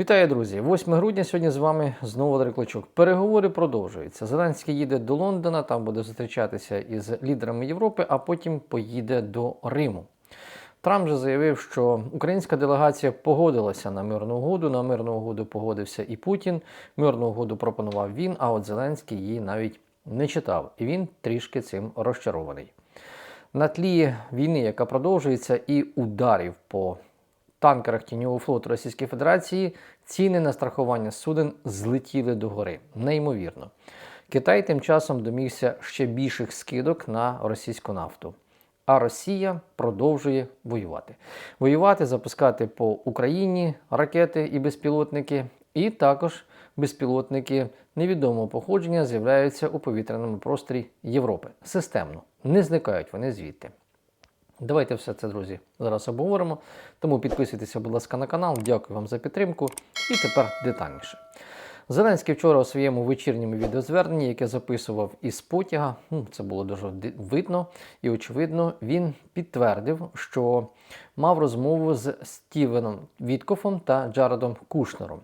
Вітаю, друзі! 8 грудня сьогодні з вами знову Валерій Клочок. Переговори продовжуються. Зеленський їде до Лондона, там буде зустрічатися із лідерами Європи, а потім поїде до Риму. Трамп же заявив, що українська делегація погодилася на мирну угоду. На мирну угоду погодився і Путін. Мирну угоду пропонував він, а от Зеленський її навіть не читав. І він трішки цим розчарований. На тлі війни, яка продовжується, і ударів по танкерах тіньового флоту Російської Федерації ціни на страхування суден злетіли догори. Неймовірно. Китай тим часом домігся ще більших скидок на російську нафту. А Росія продовжує воювати. Воювати, запускати по Україні ракети і безпілотники, і також безпілотники невідомого походження з'являються у повітряному просторі Європи. Системно не зникають вони звідти. Давайте все це, друзі, зараз обговоримо. Тому підписуйтеся, будь ласка, на канал. Дякую вам за підтримку. І тепер детальніше. Зеленський вчора у своєму вечірньому відеозверненні, яке записував із потяга, ну, це було дуже видно і очевидно, він підтвердив, що мав розмову з Стівеном Віткофом та Джаредом Кушнером.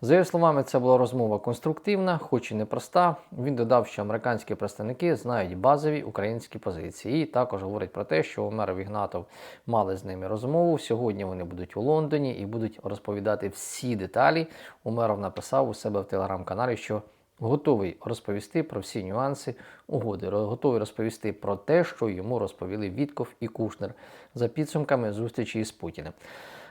За його словами, це була розмова конструктивна, хоч і непроста. Він додав, що американські представники знають базові українські позиції. І також говорить про те, що Умеров і Гнатов мали з ними розмову. Сьогодні вони будуть у Лондоні і будуть розповідати всі деталі. Умеров написав у себе в телеграм-каналі, що готовий розповісти про всі нюанси угоди, готовий розповісти про те, що йому розповіли Вітков і Кушнер за підсумками зустрічі із Путіним.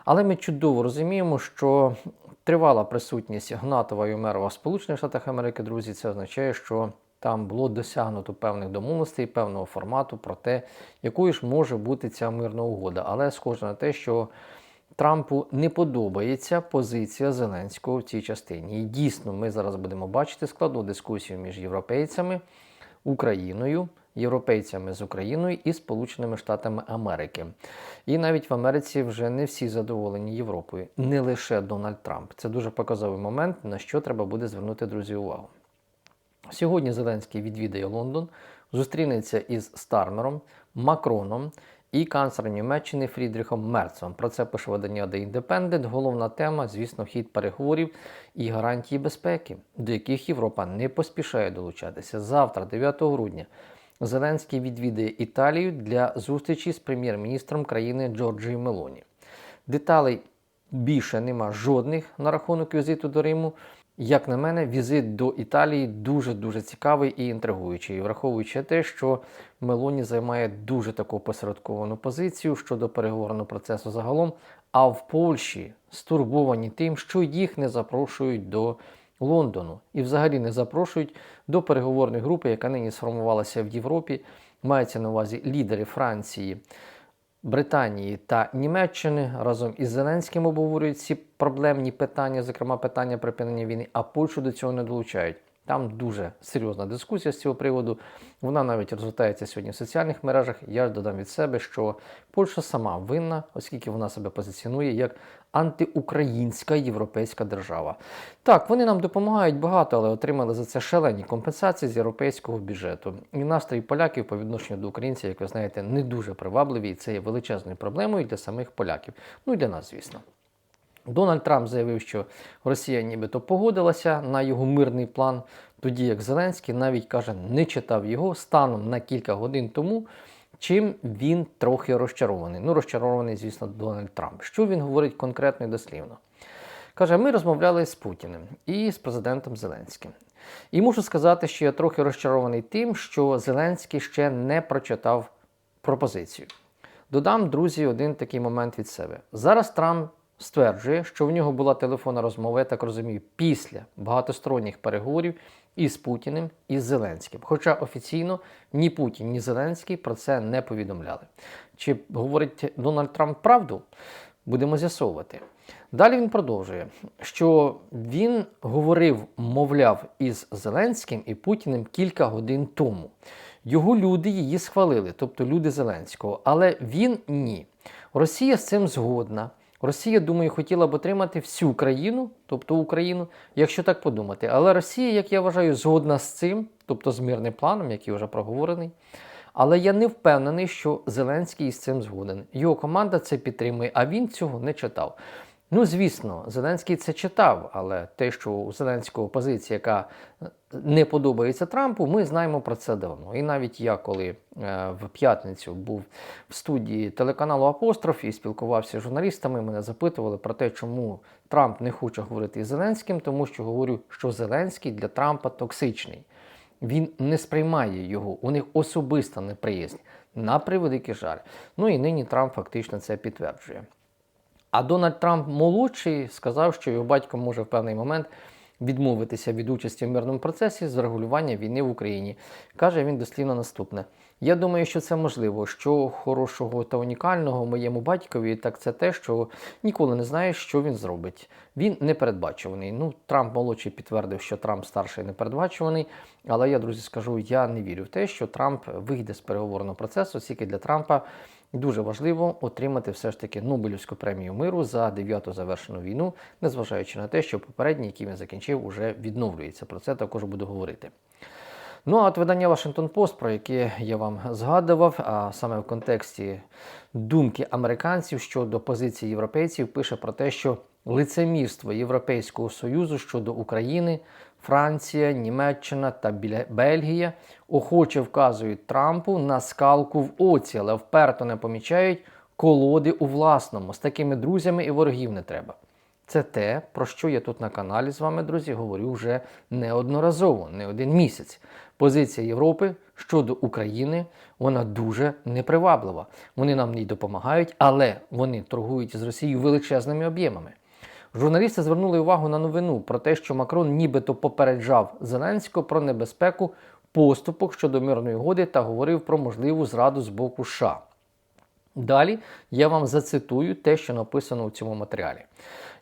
Але ми чудово розуміємо, що тривала присутність Гнатова і Умерова в Сполучених Штатах Америки, друзі, це означає, що там було досягнуто певних домовленостей, певного формату про те, якою ж може бути ця мирна угода. Але схоже на те, що Трампу не подобається позиція Зеленського в цій частині. І дійсно, ми зараз будемо бачити складну дискусію між європейцями, Україною, європейцями з Україною і Сполученими Штатами Америки. І навіть в Америці вже не всі задоволені Європою, не лише Дональд Трамп. Це дуже показовий момент, на що треба буде звернути друзі увагу. Сьогодні Зеленський відвідає Лондон, зустрінеться із Стармером, Макроном і канцлером Німеччини Фрідріхом Мерцом. Про це пише видання The Independent. Головна тема, звісно, хід переговорів і гарантії безпеки, до яких Європа не поспішає долучатися. Завтра, 9 грудня, Зеленський відвідає Італію для зустрічі з прем'єр-міністром країни Джорджії Мелоні. Деталей більше нема жодних на рахунок візиту до Риму. Як на мене, візит до Італії дуже-дуже цікавий і інтригуючий, враховуючи те, що Мелоні займає дуже таку посередковану позицію щодо переговорного процесу загалом, а в Польщі стурбовані тим, що їх не запрошують до Лондону і взагалі не запрошують до переговорної групи, яка нині сформувалася в Європі. Мається на увазі лідери Франції, Британії та Німеччини разом із Зеленським обговорюють ці проблемні питання, зокрема питання припинення війни, а Польщу до цього не долучають. Там дуже серйозна дискусія з цього приводу. Вона навіть розгортається сьогодні в соціальних мережах. Я ж додам від себе, що Польща сама винна, оскільки вона себе позиціонує як антиукраїнська європейська держава. Так, вони нам допомагають багато, але отримали за це шалені компенсації з європейського бюджету. І настрій поляків по відношенню до українців, як ви знаєте, не дуже привабливі, і це є величезною проблемою для самих поляків. Ну і для нас, звісно. Дональд Трамп заявив, що Росія нібито погодилася на його мирний план, тоді як Зеленський навіть каже, не читав його станом на кілька годин тому, чим він трохи розчарований. Ну, розчарований, звісно, Дональд Трамп. Що він говорить конкретно і дослівно? Каже, ми розмовляли з Путіним і з президентом Зеленським. І мушу сказати, що я трохи розчарований тим, що Зеленський ще не прочитав пропозицію. Додам, друзі, один такий момент від себе. Зараз Трамп стверджує, що в нього була телефонна розмова, я так розумію, після багатосторонніх переговорів із Путіним і з Зеленським. Хоча офіційно ні Путін, ні Зеленський про це не повідомляли. Чи говорить Дональд Трамп правду? Будемо з'ясовувати. Далі він продовжує, що він говорив, мовляв, із Зеленським і Путіним кілька годин тому. Його люди її схвалили, тобто люди Зеленського, але він ні. Росія з цим згодна. Росія, думаю, хотіла б отримати всю країну, тобто Україну, якщо так подумати. Але Росія, як я вважаю, згодна з цим, тобто з мирним планом, який вже проговорений. Але я не впевнений, що Зеленський із цим згоден. Його команда це підтримує, а він цього не читав. Ну, звісно, Зеленський це читав, але те, що у Зеленського позиція, яка е, не подобається Трампу, ми знаємо про це давно. І навіть я, коли е, в п'ятницю був в студії телеканалу Апостроф і спілкувався з журналістами, мене запитували про те, чому Трамп не хоче говорити із Зеленським, тому що говорю, що Зеленський для Трампа токсичний. Він не сприймає його, у них особиста неприязнь. На превеликий жаль. Ну і нині Трамп фактично це підтверджує. А Дональд Трамп молодший сказав, що його батько може в певний момент відмовитися від участі в мирному процесі з регулювання війни в Україні. Каже він дослівно наступне: Я думаю, що це можливо. Що хорошого та унікального моєму батькові, так це те, що ніколи не знаєш, що він зробить. Він непередбачуваний. Ну, Трамп молодший підтвердив, що Трамп старший непередбачуваний. Але я, друзі, скажу, я не вірю в те, що Трамп вийде з переговорного процесу, оскільки для Трампа. Дуже важливо отримати все ж таки Нобелівську премію миру за дев'яту завершену війну, незважаючи на те, що попередній, який він закінчив, уже відновлюється. Про це також буду говорити. Ну а от видання Washington Post, про яке я вам згадував, а саме в контексті думки американців щодо позиції європейців, пише про те, що лицемірство Європейського Союзу щодо України, Франція, Німеччина та Бельгія охоче вказують Трампу на скалку в оці, але вперто не помічають колоди у власному. З такими друзями і ворогів не треба. Це те, про що я тут на каналі з вами, друзі, говорю вже неодноразово, не один місяць. Позиція Європи щодо України вона дуже неприваблива. Вони нам не допомагають, але вони торгують з Росією величезними об'ємами. Журналісти звернули увагу на новину про те, що Макрон нібито попереджав Зеленського про небезпеку поступок щодо мирної угоди та говорив про можливу зраду з боку США. Далі я вам зацитую те, що написано у цьому матеріалі.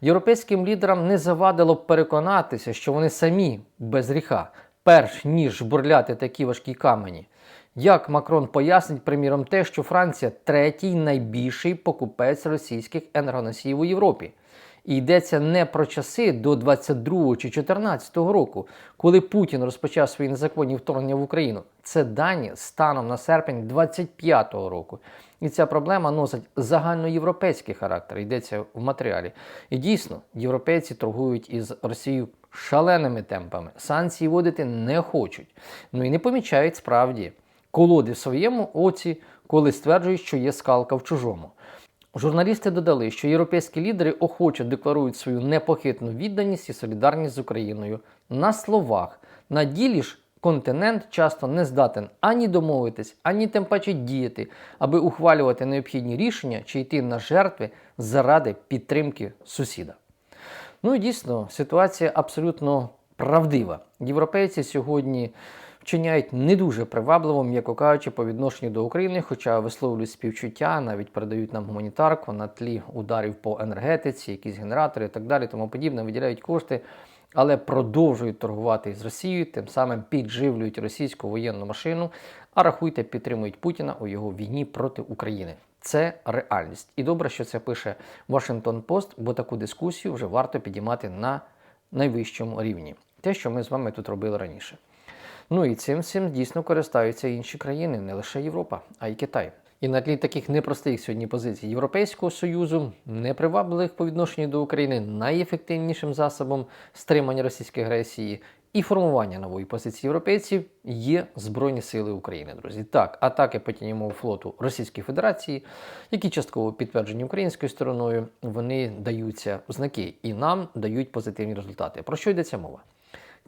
Європейським лідерам не завадило б переконатися, що вони самі без гріха, перш ніж бурляти такі важкі камені. Як Макрон пояснить, приміром, те, що Франція третій найбільший покупець російських енергоносіїв у Європі. І йдеться не про часи до 22 чи 14 року, коли Путін розпочав свої незаконні вторгнення в Україну. Це дані станом на серпень 25-го року. І ця проблема носить загальноєвропейський характер, йдеться в матеріалі. І дійсно, європейці торгують із Росією шаленими темпами. Санкції вводити не хочуть. Ну і не помічають справді колоди в своєму оці, коли стверджують, що є скалка в чужому. Журналісти додали, що європейські лідери охоче декларують свою непохитну відданість і солідарність з Україною на словах. На ділі ж континент часто не здатен ані домовитись, ані тим паче діяти, аби ухвалювати необхідні рішення чи йти на жертви заради підтримки сусіда. Ну і дійсно, ситуація абсолютно правдива. Європейці сьогодні вчиняють не дуже привабливо, м'яко кажучи, по відношенню до України, хоча висловлюють співчуття, навіть передають нам гуманітарку на тлі ударів по енергетиці, якісь генератори і так далі, тому подібне, виділяють кошти, але продовжують торгувати з Росією, тим самим підживлюють російську воєнну машину, а рахуйте, підтримують Путіна у його війні проти України. Це реальність. І добре, що це пише Washington Post, бо таку дискусію вже варто підіймати на найвищому рівні. Те, що ми з вами тут робили раніше. Ну і цим всім дійсно користаються інші країни, не лише Європа, а й Китай. І на тлі таких непростих сьогодні позицій Європейського Союзу, непривабливих по відношенню до України, найефективнішим засобом стримання російської агресії і формування нової позиції європейців є Збройні Сили України, друзі. Так, атаки по флоту Російської Федерації, які частково підтверджені українською стороною, вони даються в знаки і нам дають позитивні результати. Про що йдеться мова?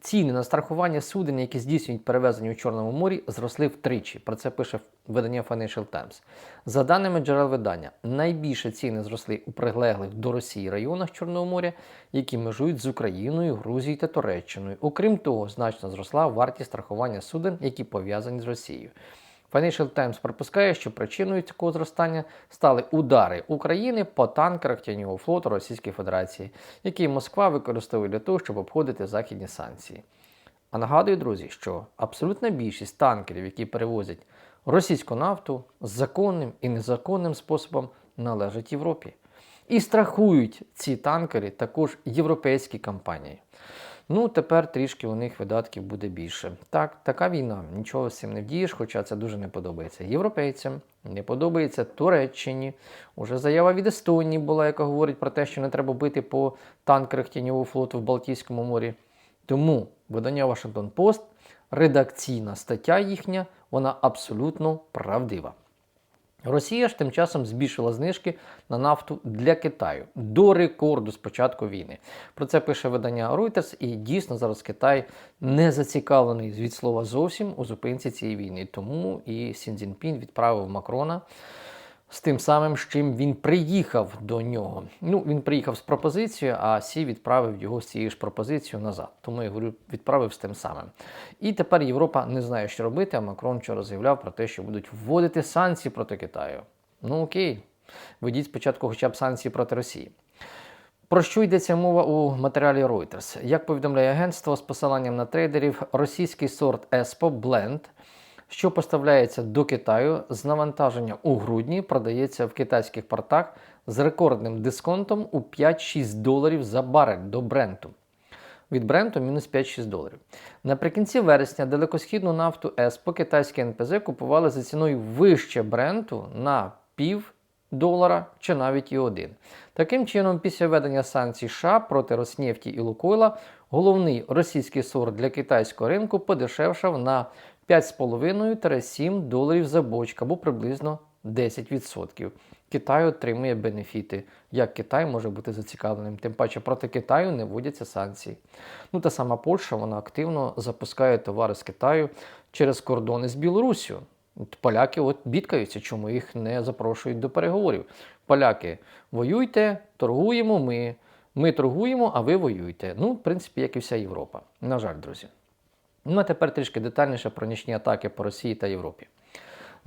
Ціни на страхування суден, які здійснюють перевезення у Чорному морі, зросли втричі. Про це пише видання Financial Times. За даними джерел видання, найбільше ціни зросли у прилеглих до Росії районах Чорного моря, які межують з Україною, Грузією та Туреччиною. Окрім того, значно зросла вартість страхування суден, які пов'язані з Росією. Financial Times припускає, що причиною такого зростання стали удари України по танкерах тіньового флоту Російської Федерації, які Москва використовує для того, щоб обходити західні санкції. А нагадую, друзі, що абсолютна більшість танкерів, які перевозять російську нафту, законним і незаконним способом належать Європі. І страхують ці танкери також європейські компанії. Ну, тепер трішки у них видатків буде більше. Так, така війна, нічого з цим не вдієш, хоча це дуже не подобається європейцям, не подобається Туреччині. Уже заява від Естонії була, яка говорить про те, що не треба бити по танкерах тіньового флоту в Балтійському морі. Тому видання Вашингтон Пост, редакційна стаття їхня, вона абсолютно правдива. Росія ж тим часом збільшила знижки на нафту для Китаю до рекорду з початку війни. Про це пише видання Reuters, і дійсно зараз Китай не зацікавлений від слова зовсім у зупинці цієї війни. Тому і Сін Цзіньпін відправив Макрона з тим самим, з чим він приїхав до нього. Ну, він приїхав з пропозицією, а Сі відправив його з цією ж пропозицією назад. Тому я говорю, відправив з тим самим. І тепер Європа не знає, що робити. А Макрон вчора заявляв про те, що будуть вводити санкції проти Китаю. Ну окей, введіть спочатку хоча б санкції проти Росії. Про що йдеться мова у матеріалі Reuters? Як повідомляє агентство з посиланням на трейдерів, російський сорт ESPO Blend, що поставляється до Китаю з навантаження у грудні, продається в китайських портах з рекордним дисконтом у 5-6 доларів за барель до бренту. Від бренту мінус 5-6 доларів. Наприкінці вересня далекосхідну нафту ЕСПО китайські НПЗ купували за ціною вище бренту на пів долара чи навіть і один. Таким чином, після введення санкцій США проти Роснефті і Лукойла, головний російський сорт для китайського ринку подешевшав на 5,5-7 доларів за бочку або приблизно 10%. Китай отримує бенефіти. Як Китай може бути зацікавленим? Тим паче проти Китаю не вводяться санкції. Ну та сама Польща вона активно запускає товари з Китаю через кордони з Білоруссю. Поляки от бідкаються, чому їх не запрошують до переговорів. Поляки, воюйте, торгуємо ми. Ми торгуємо, а ви воюєте. Ну, в принципі, як і вся Європа. На жаль, друзі. Ну а тепер трішки детальніше про нічні атаки по Росії та Європі.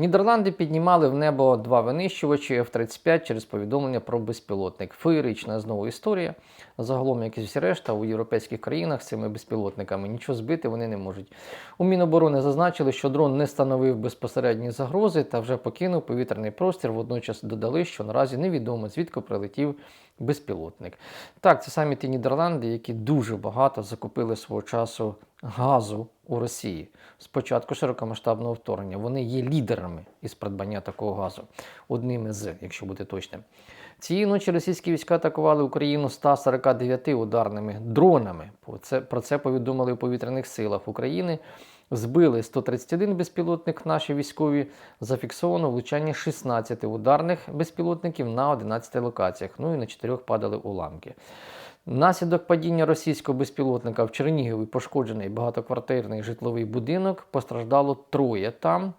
Нідерланди піднімали в небо два винищувачі F-35 через повідомлення про безпілотник. Феєрична знову історія. Загалом, як і всі решта, у європейських країнах з цими безпілотниками нічого збити вони не можуть. У Міноборони зазначили, що дрон не становив безпосередні загрози та вже покинув повітряний простір. Водночас додали, що наразі невідомо звідки прилетів безпілотник. Так, це самі ті Нідерланди, які дуже багато закупили свого часу газу у Росії з початку широкомасштабного вторгнення. Вони є лідерами із придбання такого газу, одними з, якщо бути точним. Цієї ночі російські війська атакували Україну 149 ударними дронами. Про це повідомили у повітряних силах України. Збили 131 безпілотник наші військові. Зафіксовано влучання 16 ударних безпілотників на 11 локаціях. Ну і на 4 падали уламки. Внаслідок падіння російського безпілотника в Чернігові пошкоджений багатоквартирний житловий будинок. Постраждало троє там.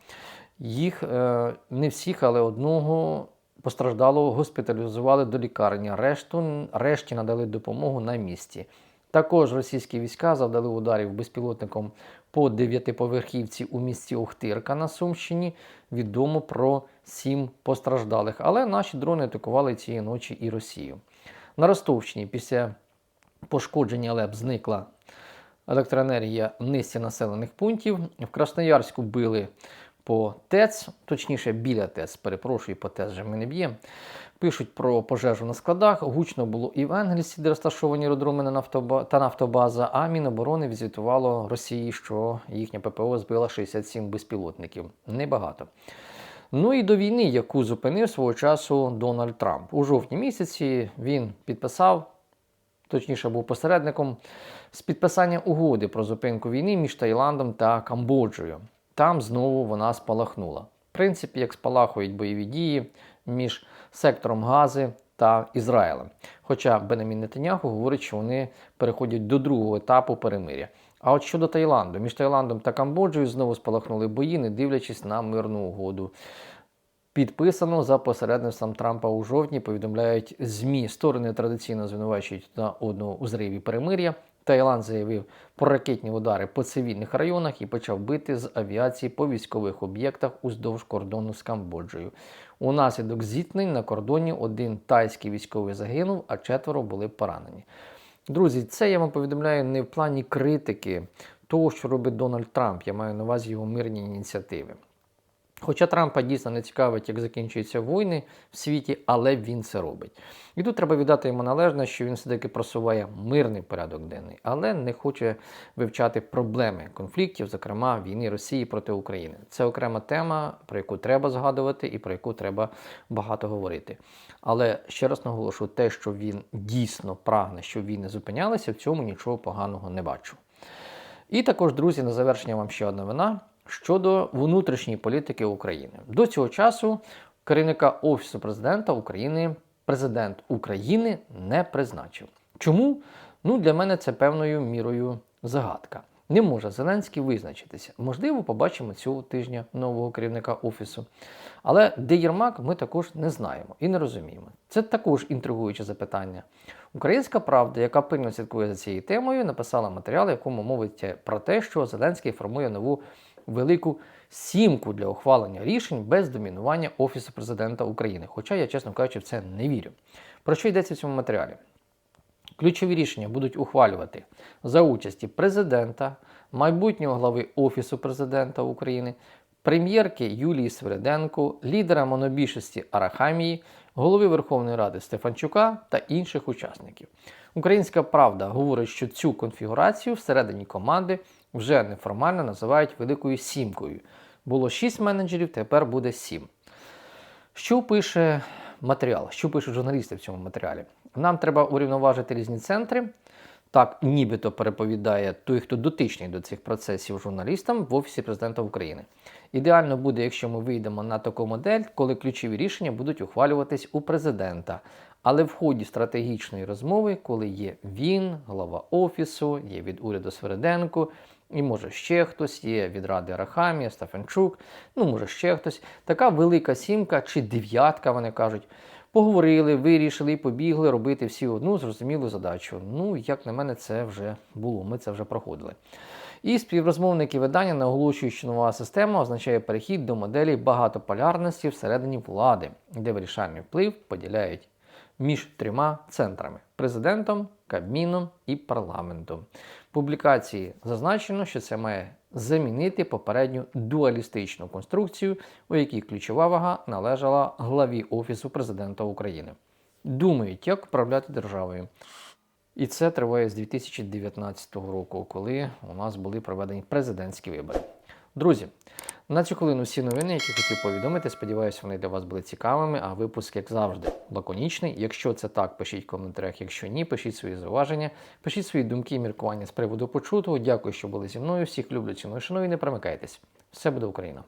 Їх е, не всіх, але одного постраждалого госпіталізували до лікарні. Решту, решті надали допомогу на місці. Також російські війська завдали ударів безпілотником по дев'ятиповерхівці у місті Охтирка на Сумщині. Відомо про сім постраждалих. Але наші дрони атакували цієї ночі і Росію. На Ростовщині після пошкодження ЛЕП зникла електроенергія в низці населених пунктів. В Красноярську били по ТЕЦ, точніше біля ТЕЦ, перепрошую, по ТЕЦ вже ми не. Пишуть про пожежу на складах. Гучно було і в Енгельсі, де розташовані аеродроми та нафтобаза, а Міноборони відзвітувало Росії, що їхня ППО збила 67 безпілотників. Небагато. Ну і до війни, яку зупинив свого часу Дональд Трамп. У жовтні місяці він підписав, точніше був посередником, з підписання угоди про зупинку війни між Таїландом та Камбоджею. Там знову вона спалахнула. В принципі, як спалахують бойові дії між сектором Гази та Ізраїлем. Хоча Бенамін Нетаняху говорить, що вони переходять до другого етапу перемиря. А от щодо Таїланду, між Таїландом та Камбоджею знову спалахнули бої, не дивлячись на мирну угоду. Підписано за посередництвом Трампа у жовтні, повідомляють ЗМІ. Сторони традиційно звинувачують на одного у зриві перемир'я. Таїланд заявив про ракетні удари по цивільних районах і почав бити з авіації по військових об'єктах уздовж кордону з Камбоджею. Унаслідок зіткнень на кордоні один тайський військовий загинув, а четверо були поранені. Друзі, це я вам повідомляю не в плані критики того, що робить Дональд Трамп. Я маю на увазі його мирні ініціативи. Хоча Трампа дійсно не цікавить, як закінчуються війни в світі, але він це робить. І тут треба віддати йому належне, що він все-таки просуває мирний порядок денний, але не хоче вивчати проблеми конфліктів, зокрема війни Росії проти України. Це окрема тема, про яку треба згадувати і про яку треба багато говорити. Але ще раз наголошую, те, що він дійсно прагне, щоб війни зупинялися, в цьому нічого поганого не бачу. І також, друзі, на завершення вам ще одна новина щодо внутрішньої політики України. До цього часу керівника Офісу президента України президент України не призначив. Чому? Ну, для мене це певною мірою загадка. Не може Зеленський визначитися. Можливо, побачимо цього тижня нового керівника офісу. Але де Єрмак, ми також не знаємо і не розуміємо. Це також інтригуюче запитання. Українська правда, яка пильно слідкує за цією темою, написала матеріал, в якому мовиться про те, що Зеленський формує нову велику сімку для ухвалення рішень без домінування Офісу президента України. Хоча я, чесно кажучи, в це не вірю. Про що йдеться в цьому матеріалі? Ключові рішення будуть ухвалювати за участі президента, майбутнього глави Офісу президента України, прем'єрки Юлії Свириденко, лідера монобільшості Арахамії, голови Верховної Ради Стефанчука та інших учасників. Українська правда говорить, що цю конфігурацію всередині команди вже неформально називають Великою Сімкою. Було 6 менеджерів, тепер буде 7. Що пише матеріал? Що пишуть журналісти в цьому матеріалі? Нам треба урівноважити різні центри. Так, нібито переповідає той, хто дотичний до цих процесів журналістам в Офісі президента України. Ідеально буде, якщо ми вийдемо на таку модель, коли ключові рішення будуть ухвалюватись у президента. Але в ході стратегічної розмови, коли є він, голова офісу, є від уряду Свериденко, і може ще хтось, є від Ради Арахамія, Стефанчук, ну може ще хтось. Така велика сімка чи дев'ятка, вони кажуть. Поговорили, вирішили і побігли робити всі одну зрозумілу задачу. Ну, як на мене, це вже було. Ми це вже проходили. І співрозмовники видання наголошують, що нова система означає перехід до моделі багатополярності всередині влади, де вирішальний вплив поділяють між трьома центрами президентом, Кабміном і парламентом. Публікації зазначено, що це має замінити попередню дуалістичну конструкцію, у якій ключова вага належала главі Офісу президента України. Думають, як управляти державою. І це триває з 2019 року, коли у нас були проведені президентські вибори. Друзі, на цю хвилину всі новини, які хотів повідомити. Сподіваюся, вони для вас були цікавими. А випуск, як завжди, лаконічний. Якщо це так, пишіть в коментарях. Якщо ні, пишіть свої зауваження, пишіть свої думки і міркування з приводу почутого. Дякую, що були зі мною. Всіх люблю, ціную, шаную і не примикайтесь. Все буде Україна!